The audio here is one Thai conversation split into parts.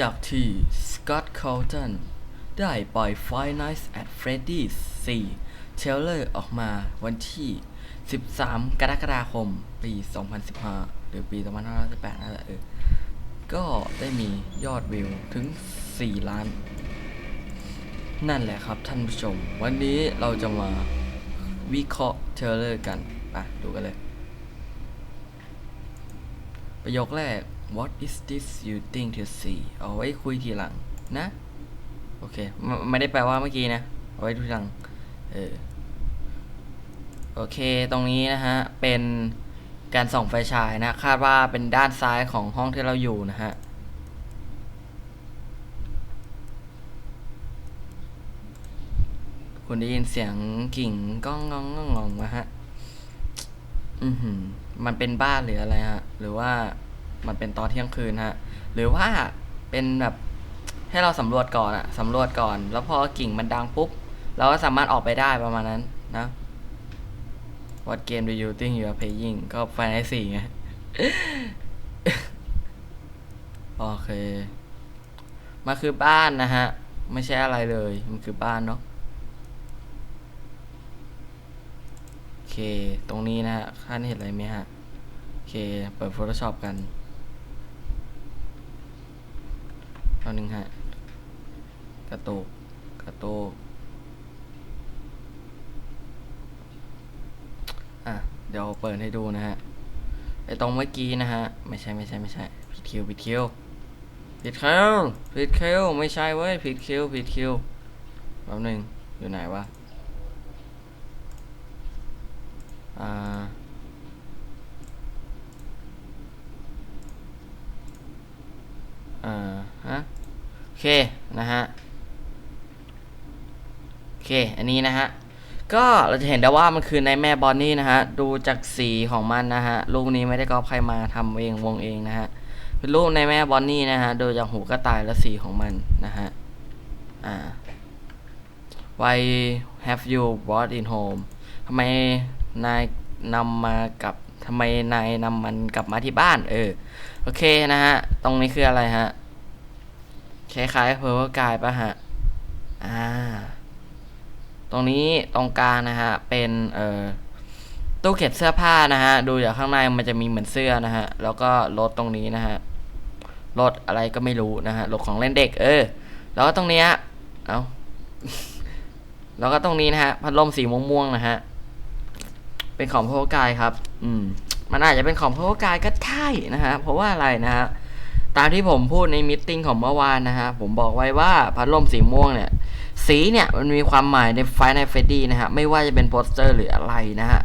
จากที่ Scott Colton ได้ปล่อย Five Nights at Freddy's 4เทรลเลอร์ออกมาวันที่ 13 กรกฎาคม ปี 2015 หรือปี 2518นั่นแหละเออ ก็ได้มียอดวิวถึง 4 ล้าน นั่นแหละครับท่านผู้ชม วันนี้เราจะมาวิเคราะห์เทรลเลอร์กันไปดูกันเลย ประโยคแรก What is this you think to see เอาไว้คุยทีหลังนะ โอเค ไม่ได้แปลว่าเมื่อกี้นะ เอาไว้ทีหลัง เออ โอเค ตรงนี้นะฮะ เป็นการส่องไฟฉายนะ คาดว่าเป็นด้านซ้ายของห้องที่เราอยู่นะฮะ คุณได้ยินเสียงกิ่งก้องก้องก้องก้องนะฮะ อือหือ มันเป็นบ้านหรืออะไรฮะ หรือว่า มันเป็นตอนเที่ยงคืนฮะ หรือว่าเป็นแบบให้เราสำรวจก่อนอะสำรวจก่อน แล้วพอกิ่งมันดังปุ๊บ เราก็สามารถออกไปได้ประมาณนั้นนะ What game do you think you are playing ก็ไฟในสี่ไง โอเคมันคือบ้านนะฮะ ไม่ใช่อะไรเลย มันคือบ้านเนาะโอเค ตรงนี้นะฮะท่านเห็นอะไรไหมฮะ โอเค เปิด Photoshop กัน ตอนนึงฮะกระตุกกระตุกอะ เดี๋ยวเปิดให้ดูนะฮะไอตรงเมื่อกี้นะฮะ ไม่ใช่ไม่ใช่ไม่ใช่ผิดคิวผิดคิวผิดคิวผิดคิวไม่ใช่เว้ยผิดคิวผิดคิวแป๊บหนึงอยู่ไหนวะอ่าอ่าฮะ เคนะฮะโอเคอันนี้นะฮะก็เราจะเห็นได้ว่ามันคือในแม่บอนนี่นะฮะดูจากสีของมันนะฮะรูปนี้ไม่ได้ก๊อปใครมาทำเองวงเองนะฮะเป็นรูปในแม่บอนนี่นะฮะดูจากหูกระต่ายและสีของมันนะฮะอ่า Why have you brought in home ทำไมนายนำมากับทำไมนายนำมันกลับมาที่บ้าน เออ โอเคนะฮะ ตรงนี้คืออะไรฮะ คล้ายๆเพอร์กายปะฮะ อ่า ตรงนี้ตรงกลางนะฮะ เป็นเอ่อตู้เก็บเสื้อผ้านะฮะ ดูจากข้างในมันจะมีเหมือนเสื้อนะฮะ แล้วก็รถตรงนี้นะฮะ รถอะไรก็ไม่รู้นะฮะ รถของเล่นเด็ก เออ แล้วก็ตรงเนี้ย เอาแล้วก็ตรงนี้นะฮะ พัดลมสีม่วงๆนะฮะ เป็นของพวกกายครับ อืม มันอาจจะเป็นของพวกกายก็ใช่นะฮะ เพราะว่าอะไรนะฮะ ตามที่ผมพูดในมิทติ้งของเมื่อวานนะฮะผมบอกไว้ว่าพัดลมสีม่วงเนี่ยสีเนี่ยมันมีความหมายในไฟในเฟดดี้นะฮะไม่ว่าจะเป็นโปสเตอร์หรืออะไรนะฮะ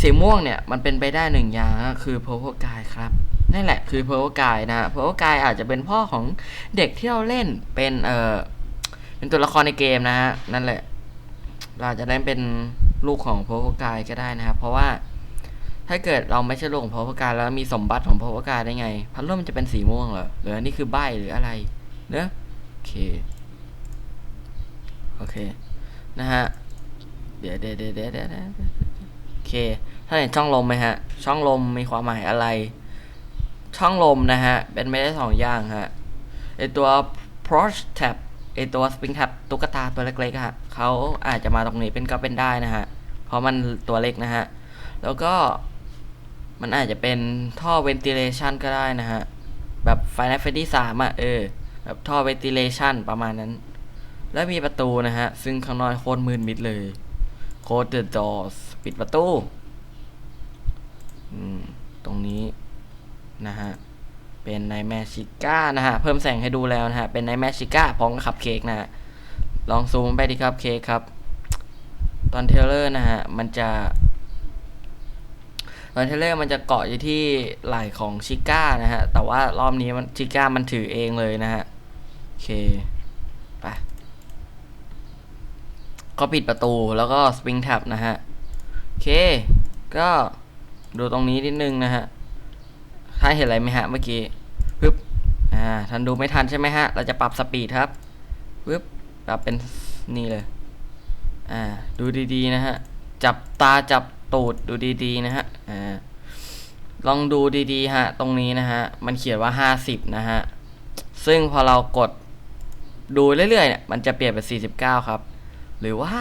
สีม่วงเนี่ยมันเป็นไปได้หนึ่งอย่างคือเพอร์กายครับนั่นแหละคือเพอร์กายนะฮะเพอร์กายอาจจะเป็นพ่อของเด็กที่เราเล่นเป็นเออเป็นตัวละครในเกมนะฮะนั่นแหละเราจะได้เป็นลูกของเพอร์กายก็ได้นะครับ เพราะว่า ถ้าเกิดเราไม่ใช่ลูกของพอพกายแล้วมีสมบัติของพอพกายได้ไง พัดลมมันจะเป็นสีม่วงเหรอหรือนนี้คือใบหรืออะไรเนอะโอเคโอเคนะฮะเดี๋ยวเดี๋ยวเดี๋ยวเดี๋ยวเดี๋ยวโอเคถ้าเห็นช่องลมไหมฮะ ช่องลมมีความหมายอะไร ช่องลมนะฮะ เป็นไม่ได้สองอย่างฮะไอตัว Proch Tab ไอตัว Spring Tab ตุ๊กตาตัวเล็กๆฮะเขาอาจจะมาตรงนี้เป็นก็เป็นได้นะฮะ เพราะมันตัวเล็กนะฮะ แล้วก็ มันอาจจะเป็นท่อเวนติเลชันก็ได้นะฮะ แบบไฟน a l เฟ d ี่สามอะเออ แบบท่อเวนติเลชันประมาณนั้น แล้วมีประตูนะฮะ ซึ่งข้างนอกโคตรมืดมิดเลย โคตรเดอะดอสปิดประตูตรงนี้นะฮะ เป็นในแมชิก้านะฮะ เพิ่มแสงให้ดูแล้วนะฮะ เป็นในแมชิก้าพร้อมกับคัพเค้กนะฮะ ลองซูมไปดิครับเค้กครับ ตอนเทเลอร์นะฮะ มันจะ ตอนเทเลอร์มันจะเกาะอยู่ที่ไหล่ของชิก้านะฮะ แต่ว่ารอบนี้มันชิก้ามันถือเองเลยนะฮะ โอเค ไป ก็ปิดประตูแล้วก็สปริงแท็บนะฮะ โอเค ก็ดูตรงนี้นิดนึงนะฮะท่านเห็นอะไรไหมฮะเมื่อกี้ปึ๊บ อ่า ท่านดูไม่ทันใช่ไหมฮะ เราจะปรับสปีดครับปึ๊บ ปรับเป็นนี่เลย อ่า ดูดีๆนะฮะ จับตาจับ ตูดดูดีๆนะฮะอ่าลองดูดีๆฮะ ตรงนี้นะฮะ มันเขียนว่าห้าสิบนะฮะ ซึ่งพอเรากดดูเรื่อยๆเนี่ยมันจะเปลี่ยนเป็น 49 ครับ หรือว่า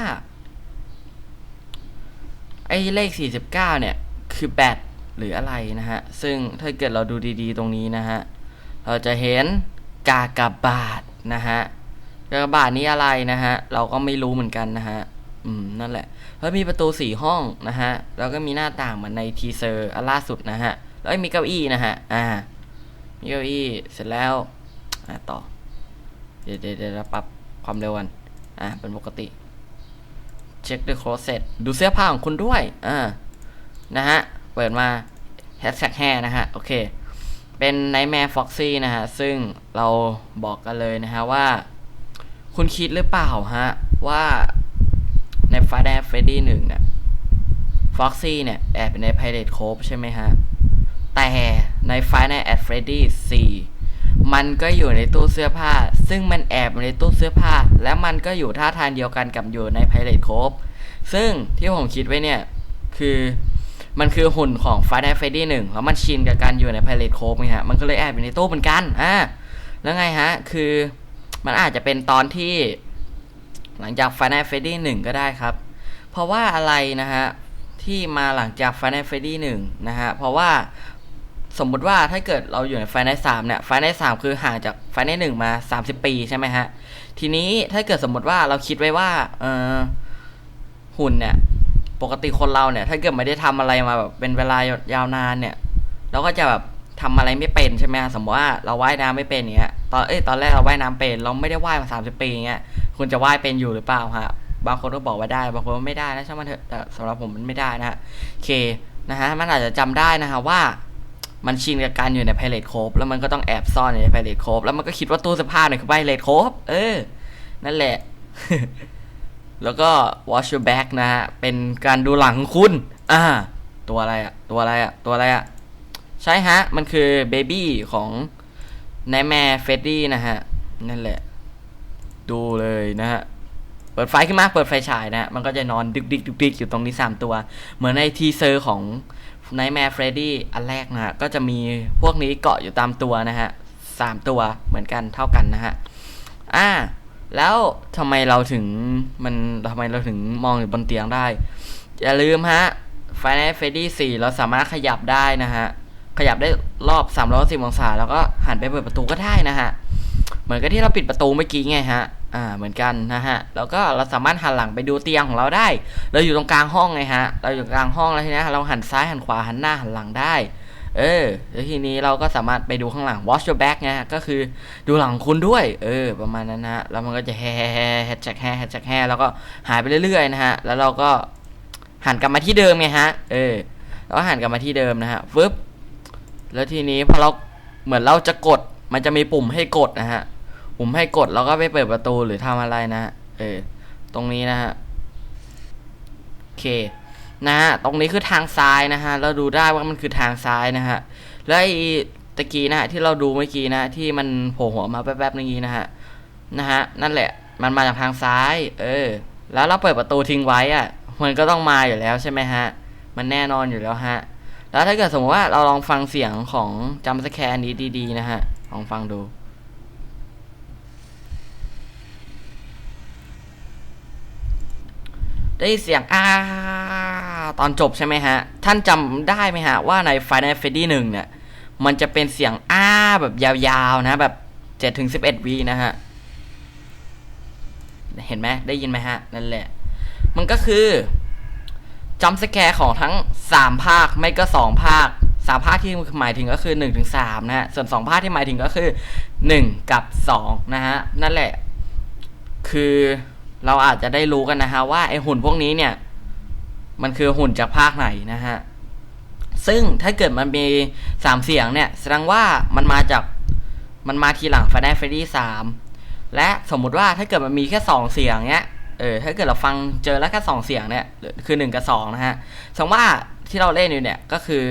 ไอ้เลข 49 เนี่ย คือแบตหรืออะไรนะฮะ ซึ่งถ้าเกิดเราดูดีๆตรงนี้นะฮะ เราจะเห็นกากบาทนะฮะกากบาทนี้อะไรนะฮะ เราก็ไม่รู้เหมือนกันนะฮะ อืมนั่นแหละแล้วมีประตูสี่ห้องนะฮะแล้วก็มีหน้าต่างเหมือนในทีเซอร์อันล่าสุดนะฮะแล้วมีเก้าอี้นะฮะอ่ามีเก้าอี้เสร็จแล้วอ่าต่อ เดี๋ยวเดี๋ยวเดี๋ยวเราปรับความเร็วกันอ่าเป็นปกติเช็คด้วยโครเสร็จดูเสื้อผ้าของคุณด้วยอ่านะฮะเปิดมาแฮชแท็กแห่นะฮะโอเค เป็น Nightmare Foxy นะฮะ ซึ่งเราบอกกันเลยนะฮะว่า คุณคิดหรือเปล่าฮะ ว่า ใน Friday Freddy 1เนี่ย Foxy เนี่ย แอบใน Pirate Cove ใช่ไหมฮะ แต่ใน Friday at Freddy 4มันก็อยู่ในตู้เสื้อผ้า ซึ่งมันแอบในตู้เสื้อผ้า และมันก็อยู่ท่าทางเดียวกันกับอยู่ใน Pirate Cove ซึ่งที่ผมคิดไว้เนี่ย คือมันคือหุ่นของ Friday Freddy 1แล้วมันชินกับการอยู่ใน Pirate Cove ไงฮะ มันก็เลยแอบอยู่ในตู้เหมือนกันอ่าแล้วไงฮะ คือมันอาจจะเป็นตอนที่ หลังจาก Final Freddy 1 ก็ได้ครับ เพราะว่าอะไรนะฮะ ที่มาหลังจาก Final Freddy 1 นะฮะ เพราะว่าสมมุติว่าถ้าเกิดเราอยู่ใน Final 3เนี่ย Final 3 คือห่างจาก Final 1 มา 30 ปีใช่ไหมฮะ ทีนี้ถ้าเกิดสมมติว่าเราคิดไว้ว่าเออหุ่นเนี่ย ปกติคนเราเนี่ย ถ้าเกิดไม่ได้ทำอะไรมาแบบเป็นเวลายาวนานเนี่ย เราก็จะแบบทำอะไรไม่เป็นใช่ไหมฮะสมมติว่าเราว่ายน้ำไม่เป็นเนี้ย ตอนเอ้ยตอนแรกเราว่ายน้ำเป็น เราไม่ได้ว่ายมาสามสิบปีเงี้ย คุณจะว่ายเป็นอยู่หรือเปล่าฮะบางคนก็บอกว่าได้บางคนว่าไม่ได้นะช่างมันเถอะแต่สำหรับผมมันไม่ได้นะฮะโอเคนะฮะมันอาจจะจำได้นะฮะว่ามันชินกับการอยู่ในไพเรตโคฟแล้วมันก็ต้องแอบซ่อนอยู่ในไพเรตโคฟแล้วมันก็คิดว่าตู้เสื้อผ้าเนี่ยคือไพเรตโคฟเออ นั่นแหละ แล้วก็ watch your back นะฮะ เป็นการดูหลังของคุณ อ่า ตัวอะไรอะตัวอะไรอะตัวอะไรอะใช่ฮะ มันคือเบบี้ของนายแม่เฟดดี้นะฮะ นั่นแหละ ดูเลยนะฮะ เปิดไฟขึ้นมา เปิดไฟฉายนะฮะมันก็จะนอนดึกดิกดึกดิกอยู่ตรงนี้ 3 ตัว เหมือนในทีเซอร์ของนายแม่เฟรดดี้อันแรกนะฮะ ก็จะมีพวกนี้เกาะอยู่ตามตัวนะฮะสามตัวเหมือนกันเท่ากันนะฮะ อ่า แล้วทำไมเราถึงมันทำไมเราถึงมองอยู่บนเตียงได้ อย่าลืมฮะ Final Freddy 4เราสามารถขยับได้นะฮะ ขยับได้รอบ310องศา แล้วก็หันไปเปิดประตูก็ได้นะฮะ เหมือนกับที่เราปิดประตูเมื่อกี้ไงฮะ อ่าเหมือนกันนะฮะแล้วก็เราสามารถหันหลังไปดูเตียงของเราได้ เราอยู่ตรงกลางห้องไงฮะ เราอยู่กลางห้องแล้วทีนี้เราหันซ้ายหันขวาหันหน้าหันหลังได้ เออแล้วทีนี้เราก็สามารถไปดูข้างหลัง watch your back ไงฮะก็คือดูหลังคุณด้วย เออ ประมาณนั้นนะฮะแล้วมันก็จะแฮ่แฮ่แฮชแท็กแฮ่แฮชแท็กแฮ่แล้วก็หายไปเรื่อยๆนะฮะแล้วเราก็หันกลับมาที่เดิมไงฮะ เออแล้วก็หันกลับมาที่เดิมนะฮะฟึบแล้วทีนี้พอเราเหมือนเราจะกดมันจะมีปุ่มให้กดนะฮะ ปุ่มให้กดแล้วก็ไปเปิดประตูหรือทำอะไรนะเออตรงนี้นะฮะโอเคนะฮะตรงนี้คือทางซ้ายนะฮะเราดูได้ว่ามันคือทางซ้ายนะฮะแล้วไอ้ตะกี้นะฮะที่เราดูเมื่อกี้นะ ที่มันโผล่หัวมาแป๊บๆนี้นะฮะนะฮะนั่นแหละ มันมาจากทางซ้าย เออ แล้วเราเปิดประตูทิ้งไว้อะมันก็ต้องมาอยู่แล้วใช่ไหมฮะ มันแน่นอนอยู่แล้วฮะ แล้วถ้าเกิดสมมติว่าเราลองฟังเสียงของจัมสแคร์นี้ดีๆนะฮะ ลองฟังดู ได้เสียงอ้าตอนจบใช่ไหมฮะ ท่านจำได้ไหมฮะ ว่าใน Final Freddy 1เนี่ย มันจะเป็นเสียงอ้าแบบยาวๆนะ แบบ7ถึง11วีนะฮะ เห็นไหมได้ยินไหมฮะ นั่นแหละ มันก็คือจัมสแกร์ของทั้ง3ภาคไม่ก็2ภาค3ภาคที่หมายถึงก็คือ1ถึง3นะฮะ ส่วน2ภาคที่หมายถึงก็คือ1กับ2นะฮะ นั่นแหละ คือ เราอาจจะได้รู้กันนะฮะว่าไอหุ่นพวกนี้เนี่ย มันคือหุ่นจากภาคไหนนะฮะ ซึ่งถ้าเกิดมันมี3เสียงเนี่ย แสดงว่ามันมาจากมันมาทีหลัง Final Freddy 3และสมมุติว่าถ้าเกิดมันมีแค่2เสียงเนี้ยเออถ้าเกิดเราฟังเจอแล้วแค่สองเสียงเนี่ยคือหนึ่งกับสองนะฮะแสดงว่าที่เราเล่นอยู่เนี่ยก็คือ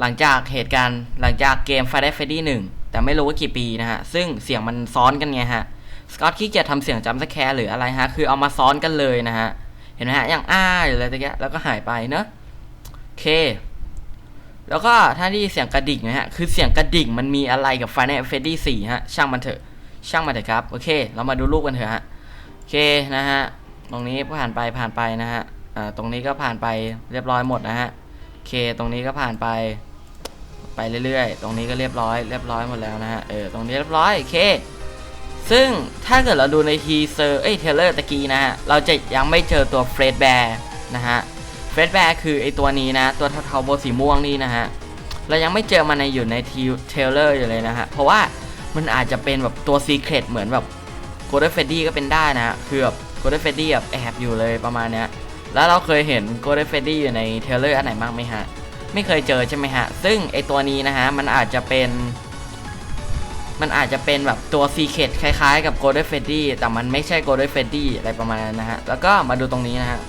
หลังจากเหตุการณ์หลังจากเกม Friday Freddy 1แต่ไม่รู้ว่ากี่ปีนะฮะ ซึ่งเสียงมันซ้อนกันไงฮะ สกอตขี้เกียจทำเสียงจัมสแคร์หรืออะไรฮะ คือเอามาซ้อนกันเลยนะฮะ เห็นไหมฮะ อย่างอ้าหรืออะไรตะเกียแล้วก็หายไปเนอะโอเค แล้วก็ถ้าที่เสียงกระดิ่งนะฮะ คือเสียงกระดิ่งมันมีอะไรกับ Final Fantasy 4ฮะ ช่างมันเถอะ ช่างมันเถอะครับ โอเค เรามาดูรูปกันเถอะฮะ โอเคนะฮะ ตรงนี้ผ่านไปผ่านไปนะฮะอ่าตรงนี้ก็ผ่านไปเรียบร้อยหมดนะฮะโอเค ตรงนี้ก็ผ่านไปไปเรื่อยๆ ตรงนี้ก็เรียบร้อย เรียบร้อยหมดแล้วนะฮะ เออ ตรงนี้เรียบร้อย โอเค ซึ่งถ้าเกิดเราดูในทีเซอร์เอ้ยเทเลอร์ตะกี้นะฮะเราจะยังไม่เจอตัวเฟรดแบร์นะฮะเฟรดแบร์คือไอตัวนี้นะ ตัวเทาๆโบสีม่วงนี่นะฮะเรายังไม่เจอมันในอยู่ในทีเทเลอร์อยู่เลยนะฮะเพราะว่ามันอาจจะเป็นแบบตัวซีเครตเหมือนแบบโกลเด้นเฟดดี้ก็เป็นได้นะฮะคือแบบโกลเด้นเฟดดี้แบบแอบอยู่เลยประมาณเนี้ยแล้วเราเคยเห็นโกลเด้นเฟดดี้อยู่ในเทเลอร์อันไหนบ้างไหมฮะไม่เคยเจอใช่ไหมฮะซึ่งไอตัวนี้นะฮะมันอาจจะเป็น มันอาจจะเป็นแบบตัวซีเคดคล้ายๆ กับ Golden f e d d y แต่มันไม่ใช่ Golden f e d d y อะไรประมาณนั้นนะฮะ แล้วก็มาดูตรงนี้นะฮะ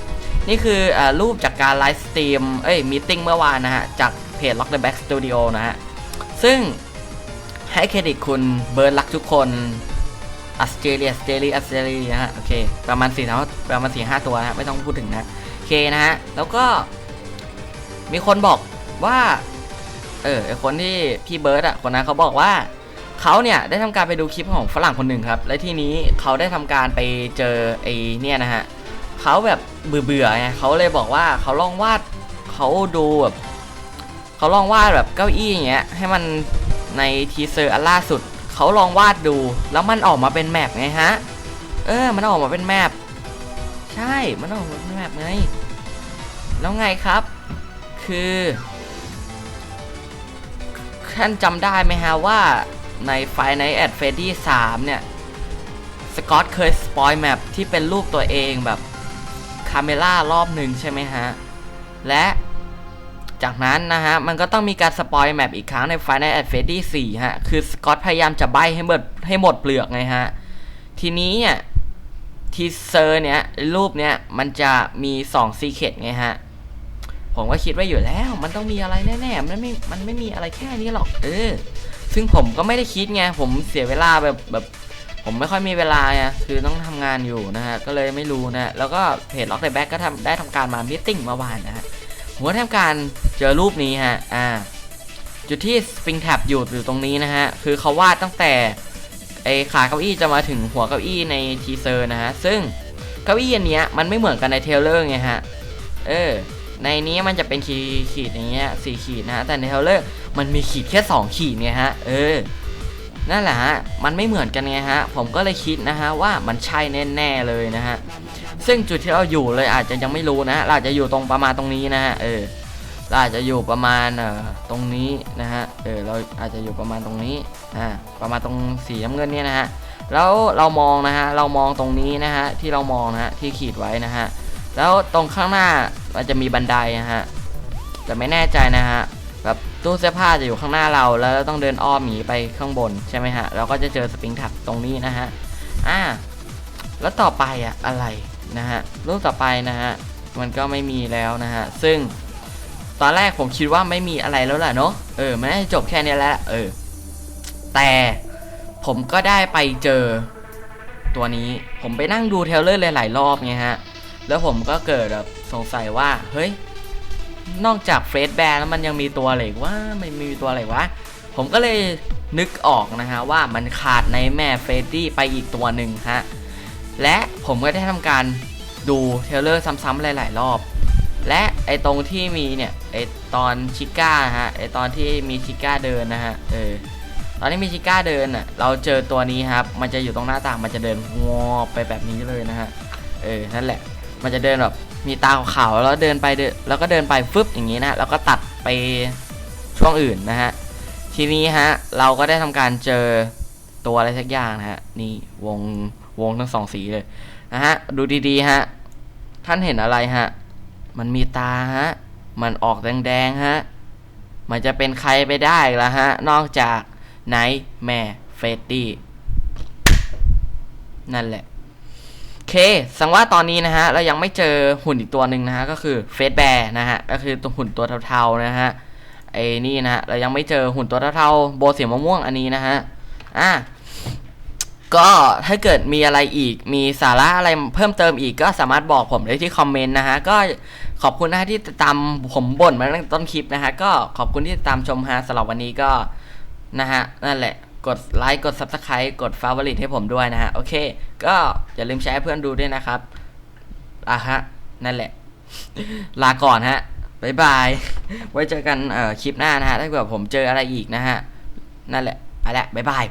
นี่คืออรูปจากการไลฟ์สตรีมเอ้ยมีติ้งเมื่อวานนะฮะ จากเพจ Lock the Back Studio นะฮะ ซึ่งให้เครดิตคุณเบิร์ดรักทุกคนออสเตรเลียออสเตรเลียออสเตรเลียนะฮะ โอเค ประมาณ4เท่าประมาณ4 5ตัวนะฮะ ไม่ต้องพูดถึงนะโอเคนะฮะ แล้วก็มีคนบอกว่า เออไอคนที่พี่เบิร์ดอะ คนนั้นเขาบอกว่า เขาเนี่ยได้ทำการไปดูคลิปของฝรั่งคนหนึ่งครับ และทีนี้เขาได้ทำการไปเจอไอเนี่ยนะฮะเขาแบบเบื่อๆไงเขาเลยบอกว่าเขาลองวาดเขาดูแบบเขาลองวาดแบบเก้าอี้อย่างเงี้ยให้มันในทีเซอร์อันล่าสุดเขาลองวาดดู แล้วมันออกมาเป็นแมปไงฮะเออ มันออกมาเป็นแมปใช่ มันออกมาเป็นแมปไงแล้วไงครับ คือท่านจำได้ไหมฮะว่า ในไฟในแอดเฟดดี้3เนี่ย สกอตเคยสปอยแมปที่เป็นรูปตัวเองแบบคาเมล่ารอบหนึ่งใช่ไหมฮะ และจากนั้นนะฮะ มันก็ต้องมีการสปอยแมปอีกครั้งใน Final a d f r e d d y 4ฮะ คือสกอตพยายามจะใบให้หมดให้หมดเปลือกไงฮะ ทีนี้เนี่ยทีเซอร์เนี่ยรูปเนี่ยมันจะมี2ซีเคดไงฮะ ผมก็คิดไว้อยู่แล้ว มันต้องมีอะไรแน่ๆ มันไม่ มันไม่มีอะไรแค่นี้หรอก เออ ซึ่งผมก็ไม่ได้คิดไงผมเสียเวลาแบบแบบผมไม่ค่อยมีเวลาไงคือต้องทำงานอยู่นะฮะก็เลยไม่รู้นะแล้วก็เพจล็อกเดอะแบ็กก็ทำได้ทำการมามิทติ้งเมื่อวานนะฮะผมก็ทำการเจอรูปนี้ฮะอ่าจุดที่สปริงแท็บอยู่อยู่ตรงนี้นะฮะคือเขาวาดตั้งแต่ไอขาเก้าอี้จะมาถึงหัวเก้าอี้ในทีเซอร์นะฮะซึ่งเก้าอี้อันเนี้ยมันไม่เหมือนกันในเทเลอร์ไงฮะเออในนี้มันจะเป็นขีดขีดอย่างเงี้ยสี่ขีดนะฮะแต่ในเทเลอร์ มันมีขีดแค่ 2 ขีดเนี่ยฮะ เออ นั่นแหละฮะ มันไม่เหมือนกันไงฮะ ผมก็เลยคิดนะฮะว่ามันใช่แน่ๆเลยนะฮะ ซึ่งจุดที่เราอยู่เลยอาจจะยังไม่รู้นะเราอาจจะอยู่ตรงประมาณตรงนี้นะฮะ เออ เราอาจจะอยู่ประมาณเอ่อตรงนี้นะฮะ เออ เราอาจจะอยู่ประมาณตรงนี้ อ่า ประมาณตรงสีน้ำเงินเนี่ยนะฮะ แล้วเรามองนะฮะ เรามองตรงนี้นะฮะ ที่เรามองนะฮะ ที่ขีดไว้นะฮะ แล้วตรงข้างหน้ามันจะมีบันไดนะฮะ แต่ไม่แน่ใจนะฮะ ตู้เสื้อผ้าจะอยู่ข้างหน้าเราแล้วเราต้องเดินอ้อมหนีไปข้างบนใช่ไหมฮะเราก็จะเจอสปริงแท็บตรงนี้นะฮะอ่าแล้วต่อไปอะอะไรนะฮะรูปต่อไปนะฮะมันก็ไม่มีแล้วนะฮะซึ่งตอนแรกผมคิดว่าไม่มีอะไรแล้วแหละเนาะเออมันน่าจะจบแค่นี้แล้วเออแต่ผมก็ได้ไปเจอตัวนี้ผมไปนั่งดูเทเลอร์หลายๆรอบไงฮะแล้วผมก็เกิดแบบสงสัยว่าเฮ้ย นอกจากเฟสแบร์แล้วมันยังมีตัวอะไรว่าไม่มีตัวอะไรวะ ผมก็เลยนึกออกนะฮะว่ามันขาดในแม่เฟรดดี้ไปอีกตัวหนึ่งฮะ และผมก็ได้ทำการดูเทเลอร์ซ้ำๆหลาย ๆ รอบ และไอตรงที่มีเนี่ยไอตอนชิก้าฮะไอตอนที่มีชิก้าเดินนะฮะเออตอนที่มีชิก้าเดินอะเราเจอตัวนี้ครับ มันจะอยู่ตรงหน้าต่างมันจะเดินงอไปแบบนี้เลยนะฮะเออนั่นแหละ มันจะเดินแบบ มีตาขาวๆแล้วเดินไปแล้วก็เดินไปฟึบอย่างนี้นะแล้วก็ตัดไปช่วงอื่นนะฮะทีนี้ฮะเราก็ได้ทำการเจอตัวอะไรสักอย่างนะฮะนี่วงวงทั้งสองสีเลยนะฮะดูดีๆฮะท่านเห็นอะไรฮะมันมีตาฮะมันออกแดงๆฮะมันจะเป็นใครไปได้ละฮะนอกจากไนท์แม่เฟดดี้นั่นแหละ เค สังว่าตอนนี้นะฮะ เรายังไม่เจอหุ่นอีกตัวหนึ่งนะฮะ ก็คือเฟสแบร์นะฮะ ก็คือตัวหุ่นตัวเทาๆนะฮะ ไอ้นี่นะฮะ เรายังไม่เจอหุ่นตัวเทาๆโบสีมะม่วงอันนี้นะฮะ อะ ก็ถ้าเกิดมีอะไรอีก มีสาระอะไรเพิ่มเติมอีกก็สามารถบอกผมได้ที่คอมเมนต์นะฮะ ก็ขอบคุณนะฮะที่ติดตามผมบ่นมาตั้งต้นคลิปนะฮะ ก็ขอบคุณที่ติดตามชมฮะสำหรับวันนี้ก็นะฮะ นั่นแหละ กดไลค์กด Subscribe กด Favorite ให้ผมด้วยนะฮะ โอเค ก็อย่าลืมแชร์ให้เพื่อนดูด้วยนะครับ อะฮะ นั่นแหละ ลาก่อนฮะบายบาย ไว้เจอกันเอ่อคลิปหน้านะฮะ ถ้าเกิดผมเจออะไรอีกนะฮะ นั่นแหละไปละบายบาย